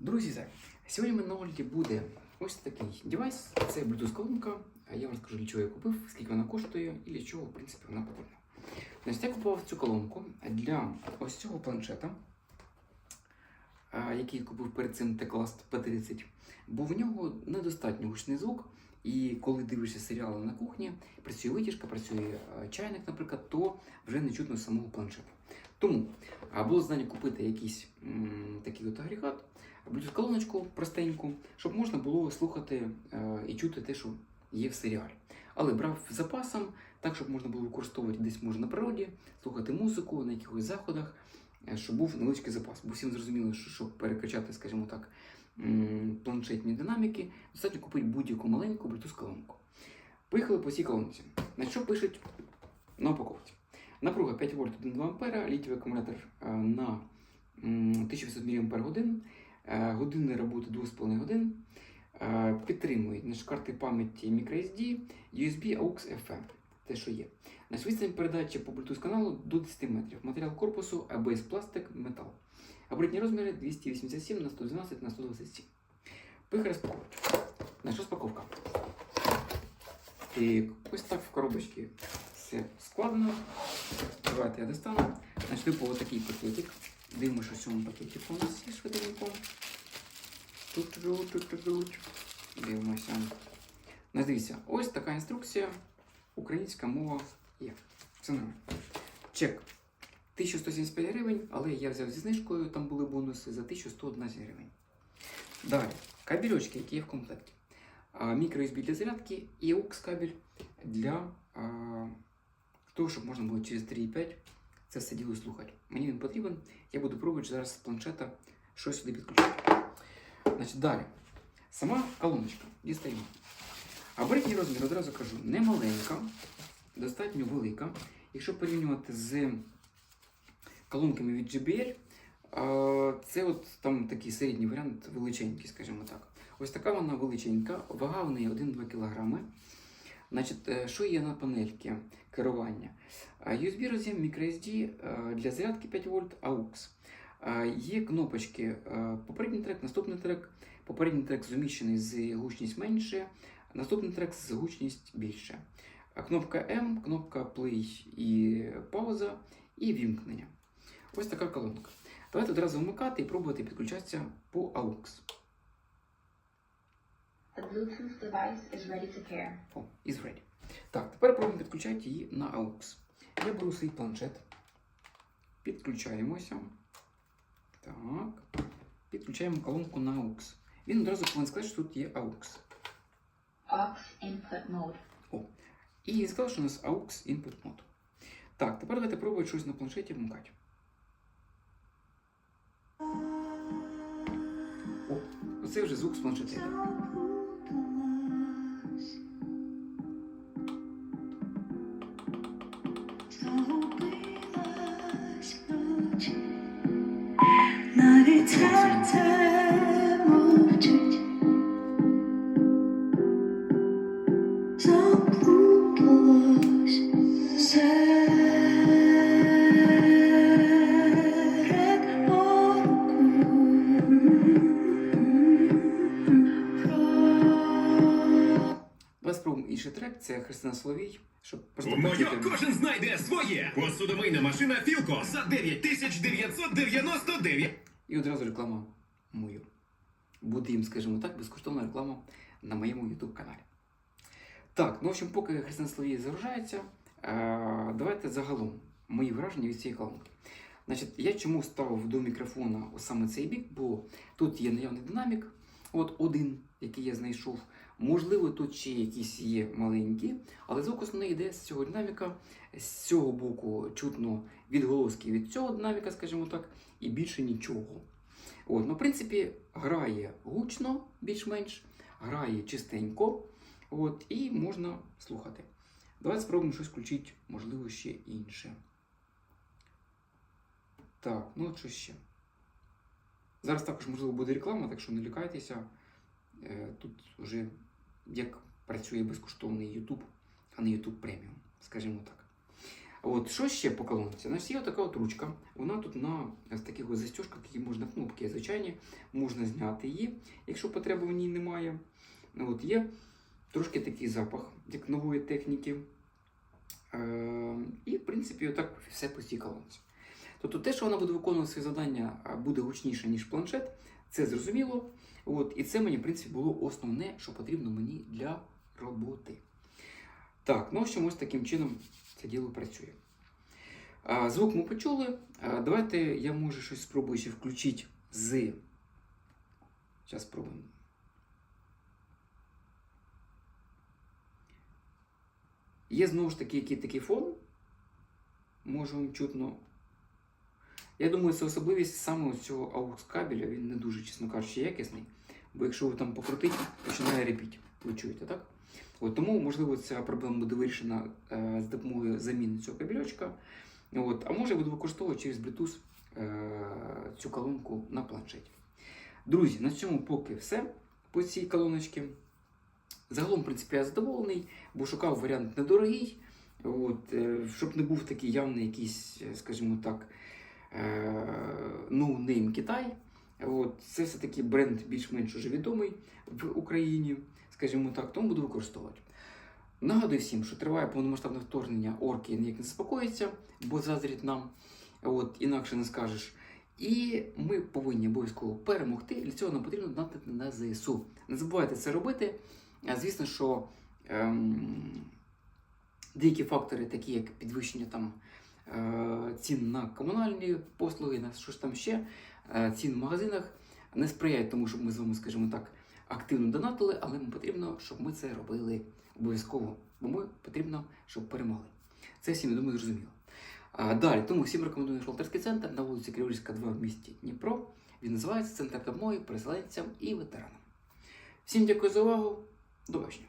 Друзі, сьогодні в мене на огляді буде ось такий девайс. Це Bluetooth колонка. Я вам розкажу, для чого я купив, скільки вона коштує і для чого, в принципі, вона потрібна. Значить, я купував цю колонку для ось цього планшета, який купив перед цим Teclast P30, бо в нього недостатньо гучний звук. І коли дивишся серіали на кухні, працює витяжка, працює чайник, наприклад, то вже не чутно самого планшета. Тому а, було знання купити якийсь м, такий от агрегат, Bluetooth колоночку простеньку, щоб можна було слухати е, і чути те, що є в серіалі. Але брав запасом, так, щоб можна було використовувати десь може на природі, слухати музику на якихось заходах, е, щоб був невеличкий запас. Бо всім зрозуміло, що щоб перекачати, скажімо так, м, планшетні динаміки, достатньо купити будь-яку маленьку Bluetooth колонку. Поїхали по цій колонці. На що пишуть на упаковці? Напруга 5 вольт 1,2 А, літівий акумулятор е, на 1800 мАч, е, години роботи 2,5 годин, е, значить, карти пам'яті microSD, USB, AUX, FM, те, що є. Значить, відстань передачі по Bluetooth каналу до 10 метрів. Матеріал корпусу ABS пластик, метал. Абритні розміри 287 на 112 на 127. Поїхали розпаковувати. Наша розпаковка. І ось так в коробочці все складено. Давайте я достану. Значить, випав такий пакетик. Дивимося, що в цьому пакетику у нас є швиденько. Дивимося. Значить, дивіться, ось така інструкція. Українська мова є. Все нормально. Чек. 1175 гривень, але я взяв зі знижкою, там були бонуси за 1111 гривень. Далі, кабельочки, які є в комплекті. Мікро-USB для зарядки і AUX кабель для того, щоб можна було через 3.5 це все діло слухати. Мені він потрібен. Я буду пробувати зараз з планшета щось сюди підключити. Значить, далі. Сама колоночка. Дістаємо. Абритний розмір, одразу кажу, не маленька, достатньо велика. Якщо порівнювати з колонками від JBL, це от там такий середній варіант величенький, скажімо так. Ось така вона величенька, вага в неї 1-2 кг. Значить, е, що є на панельці керування? USB роз'єм microSD е, для зарядки 5 вольт AUX. Є кнопочки е, попередній трек, наступний трек. Попередній трек зуміщений з гучність менше, наступний трек з гучність більше. Кнопка M, кнопка Play і пауза, і вімкнення. Ось така колонка. Давайте одразу вмикати і пробувати підключатися по AUX. The Bluetooth device is ready to pair. О, is ready. Так, тепер пробуємо підключати її на AUX. Я беру свій планшет. Підключаємося. Так. Підключаємо колонку на AUX. Він одразу повинен сказати, що тут є AUX. Aux input mode. О. І він сказав, що у нас AUX input mode. Так, тепер давайте пробувати щось на планшеті вмикати. О, оце вже звук з планшета. Спробуємо інший трек, це Христина Соловій, щоб просто моє кожен знайде своє. Посудомийна машина Філко за 9999. І одразу реклама мою. Буде їм, скажімо так, безкоштовна реклама на моєму YouTube каналі. Так, ну в общем, поки Христина Соловій загружається, е, давайте загалом мої враження від цієї колонки. Значить, я чому ставив до мікрофона саме цей бік, бо тут є наявний динамік, от один, який я знайшов. Можливо, тут ще якісь є маленькі, але звук основний йде з цього динаміка. З цього боку чутно відголоски від цього динаміка, скажімо так, і більше нічого. От, ну, в принципі, грає гучно, більш-менш, грає чистенько, от, і можна слухати. Давайте спробуємо щось включити, можливо, ще інше. Так, ну от що ще. Зараз також, можливо, буде реклама, так що не лякайтеся. Е, Тут вже як працює безкоштовний YouTube, а не YouTube Premium, скажімо так. От, що ще по колонці? У нас є така от ручка. Вона тут на з таких ось які можна кнопки звичайні, можна зняти її, якщо потреби в ній немає. От, є трошки такий запах, як нової техніки. Е, і, в принципі, отак все по цій колонці. Тобто те, що вона буде виконувати свої завдання, буде гучніше, ніж планшет, це зрозуміло. От, і це мені, в принципі, було основне, що потрібно мені для роботи. Так, ну общем, ось таким чином це діло працює. А, звук ми почули. А, давайте я може щось спробую ще включити з. Зараз спробуємо. Є знову ж таки який такий фон. Може вам чутно. Я думаю, це особливість саме цього аукс-кабеля, він не дуже, чесно кажучи, якісний. Бо якщо ви там покрутите, починає репіть. Ви чуєте, так? От, тому, можливо, ця проблема буде вирішена е, з допомогою заміни цього кабельочка. От, а може буду використовувати через Bluetooth е, цю колонку на планшеті. Друзі, на цьому поки все по цій колоночці. Загалом, в принципі, я задоволений, бо шукав варіант недорогий, от, е, щоб не був такий явний якийсь, е, скажімо так, no name Китай. От, це все-таки бренд більш-менш уже відомий в Україні, скажімо так, тому буду використовувати. Нагадую всім, що триває повномасштабне вторгнення, орки ніяк не заспокоїться, бо заздрять нам, от, інакше не скажеш. І ми повинні обов'язково перемогти. Для цього нам потрібно донатити на ЗСУ. Не забувайте це робити. Звісно, що ем, деякі фактори, такі як підвищення там, е, цін на комунальні послуги, на що ж там ще, е, цін в магазинах, не сприяють тому, щоб ми з вами, скажімо так, активно донатили, але нам потрібно, щоб ми це робили обов'язково, бо ми потрібно, щоб перемогли. Це всім, я думаю, зрозуміло. Далі, тому всім рекомендую шолтерський центр на вулиці Криворізька, 2 в місті Дніпро. Він називається Центр допомоги переселенцям і ветеранам. Всім дякую за увагу. До побачення.